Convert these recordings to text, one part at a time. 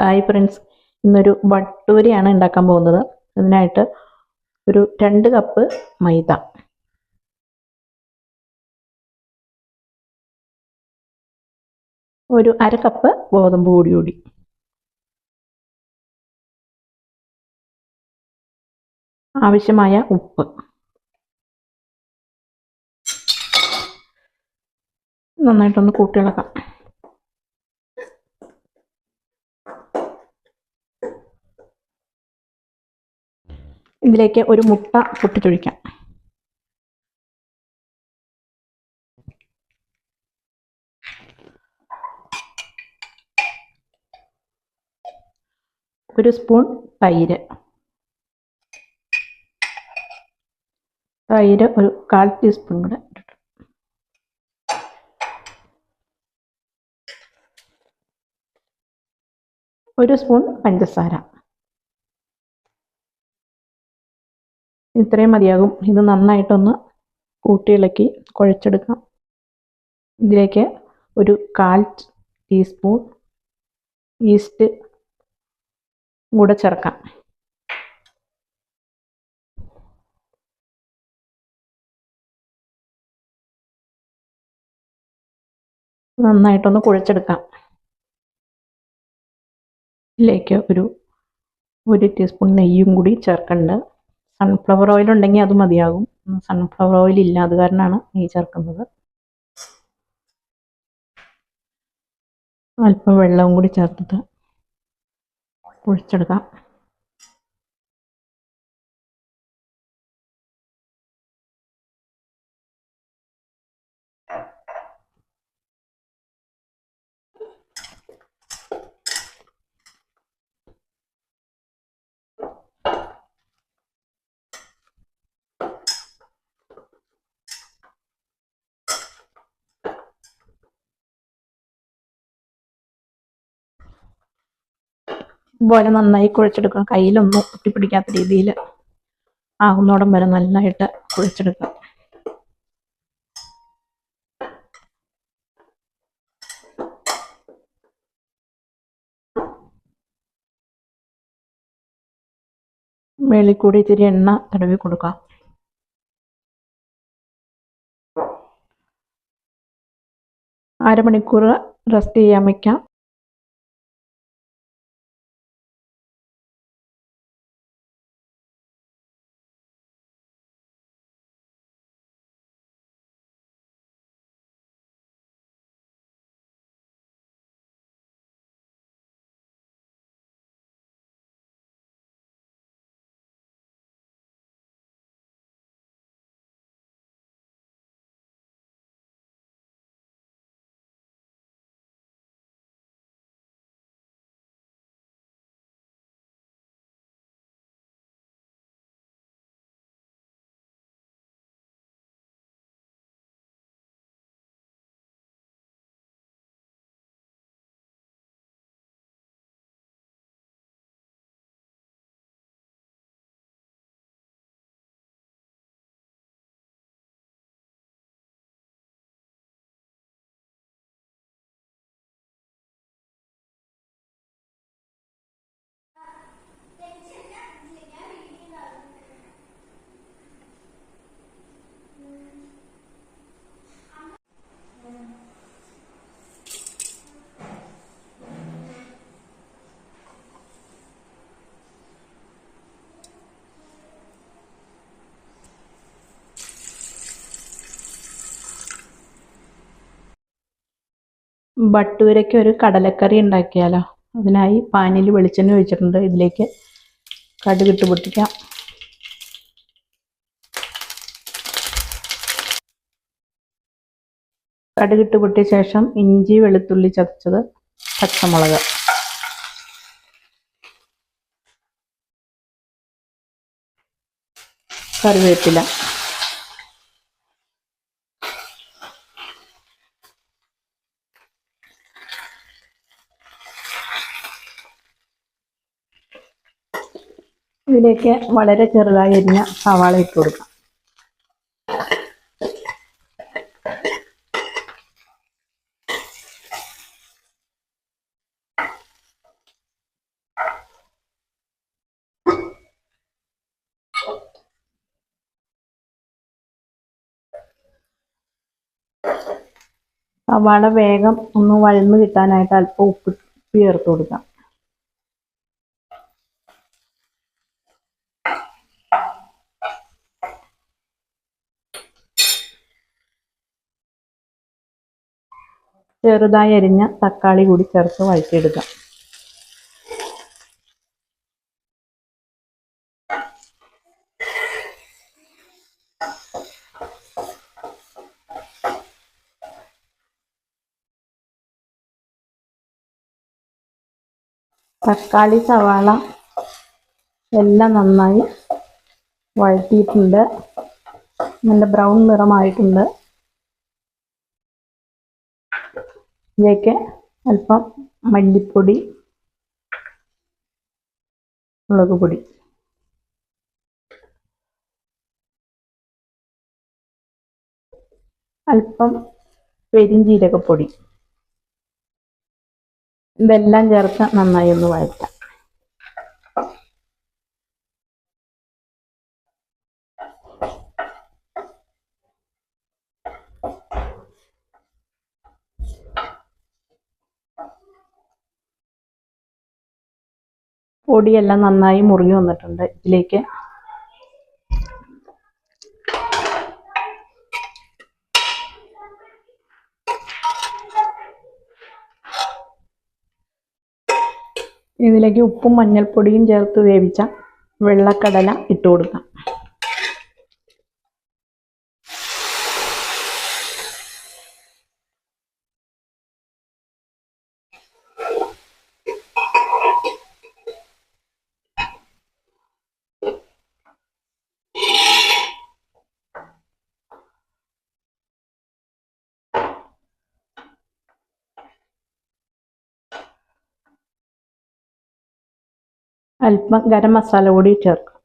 Hi friends ഇന്നൊരു വട്ടൂരിയാണ് ഉണ്ടാക്കാൻ പോകുന്നത്. അതിനായിട്ട് ഒരു രണ്ട് കപ്പ് മൈദ. ഒരു അര കപ്പ് ഗോതമ്പ് പൊടി കൂടി. ആവശ്യമായ ഉപ്പ്. നന്നായിട്ടൊന്ന് കൂട്ടിയിളക്കാം ഇതിലേക്ക് ഒരു മുട്ട പൊട്ടിച്ചൊഴിക്കാം ഒരു സ്പൂൺ തൈര്. തൈര് ഒരു കാൽ ടീസ്പൂൺ കൂടെ ഒരു സ്പൂൺ പഞ്ചസാര. ഇത്രയും മതിയാകും. ഇത് നന്നായിട്ടൊന്ന് കൂട്ടിയിളക്കി കുഴച്ചെടുക്കാം. ഇതിലേക്ക് ഒരു കാൽ ടീസ്പൂൺ ഈസ്റ്റ് കൂടെ ചേർക്കാം. നന്നായിട്ടൊന്ന് കുഴച്ചെടുക്കാം. ഇതിലേക്ക് ഒരു ഒരു ടീസ്പൂൺ നെയ്യും കൂടി ചേർക്കുന്നുണ്ട് സൺഫ്ലവർ ഓയിൽ ഉണ്ടെങ്കിൽ അത് മതിയാകും. സൺഫ്ലവർ ഓയിൽ ഇല്ല അത് കാരണമാണ് നെയ്യ് ചേർക്കുന്നത്. അല്പം വെള്ളവും കൂടി ചേർത്തിട്ട് കുഴിച്ചെടുക്കാം. പോലെ നന്നായി കുഴച്ചെടുക്കുക. കയ്യിലൊന്നും ഒട്ടിപ്പിടിക്കാത്ത രീതിയിൽ ആകുന്നോടം വരെ നന്നായിട്ട് കുഴച്ചെടുക്കുക. മേളിൽ കൂടി ഇത്തിരി എണ്ണ തടവി കൊടുക്കാം അരമണിക്കൂർ റെസ്റ്റ് ചെയ്യാൻ വയ്ക്കാം ബട്ടൂരയ്ക്ക് ഒരു കടലക്കറി ഉണ്ടാക്കിയാലോ? അതിനായി പാനിൽ വെളിച്ചെണ്ണ ഒഴിച്ചിട്ടുണ്ട്. ഇതിലേക്ക് കടുകിട്ട് പൊട്ടിക്കാം. കടുകിട്ട് പൊട്ടിയ ശേഷം ഇഞ്ചി വെളുത്തുള്ളി ചതച്ചത് പച്ചമുളക്. കറിവേപ്പില. ഇതിലേക്ക് വളരെ ചെറുതായി അരിഞ്ഞ സവാള ഇട്ട് കൊടുക്കാം. സവാള വേഗം ഒന്ന് വഴന്നു കിട്ടാനായിട്ട് അല്പം ഉപ്പ് ചേർത്ത് കൊടുക്കാം. ചെറുതായി അരിഞ്ഞ തക്കാളി കൂടി ചേർത്ത് വഴറ്റിയെടുക്കാം. തക്കാളി സവാള എല്ലാം നന്നായി വഴറ്റിയിട്ടുണ്ട്. നല്ല ബ്രൗൺ നിറമായിട്ടുണ്ട്. ഇതിലേക്ക് അല്പം മല്ലിപ്പൊടി മുളക് പൊടി. അല്പം പെരിഞ്ചീരകപ്പൊടി. ഇതെല്ലാം ചേർത്ത് നന്നായി ഒന്ന് വഴറ്റാം. പൊടിയെല്ലാം നന്നായി മുറിഞ്ഞു വന്നിട്ടുണ്ട് ഇതിലേക്ക്. ഇതിലേക്ക് ഉപ്പും മഞ്ഞൾപ്പൊടിയും ചേർത്ത് വേവിച്ച വെള്ളക്കടല ഇട്ട് കൊടുക്കാം. അല്പം ഗരം മസാല കൂടി ചേർക്കും.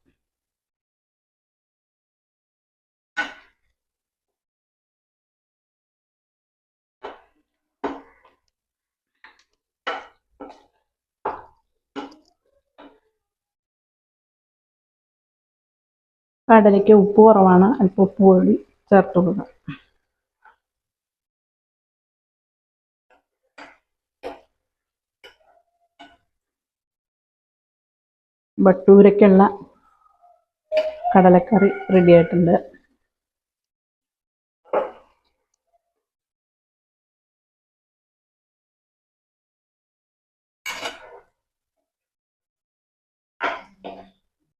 കടലയ്ക്ക് ഉപ്പ് കുറവാണ്. അല്പം ഉപ്പ് കൂടി ചേർത്ത് കൊടുക്കാം. ബട്ടൂരയ്ക്കുള്ള കടലക്കറി റെഡി ആയിട്ടുണ്ട്.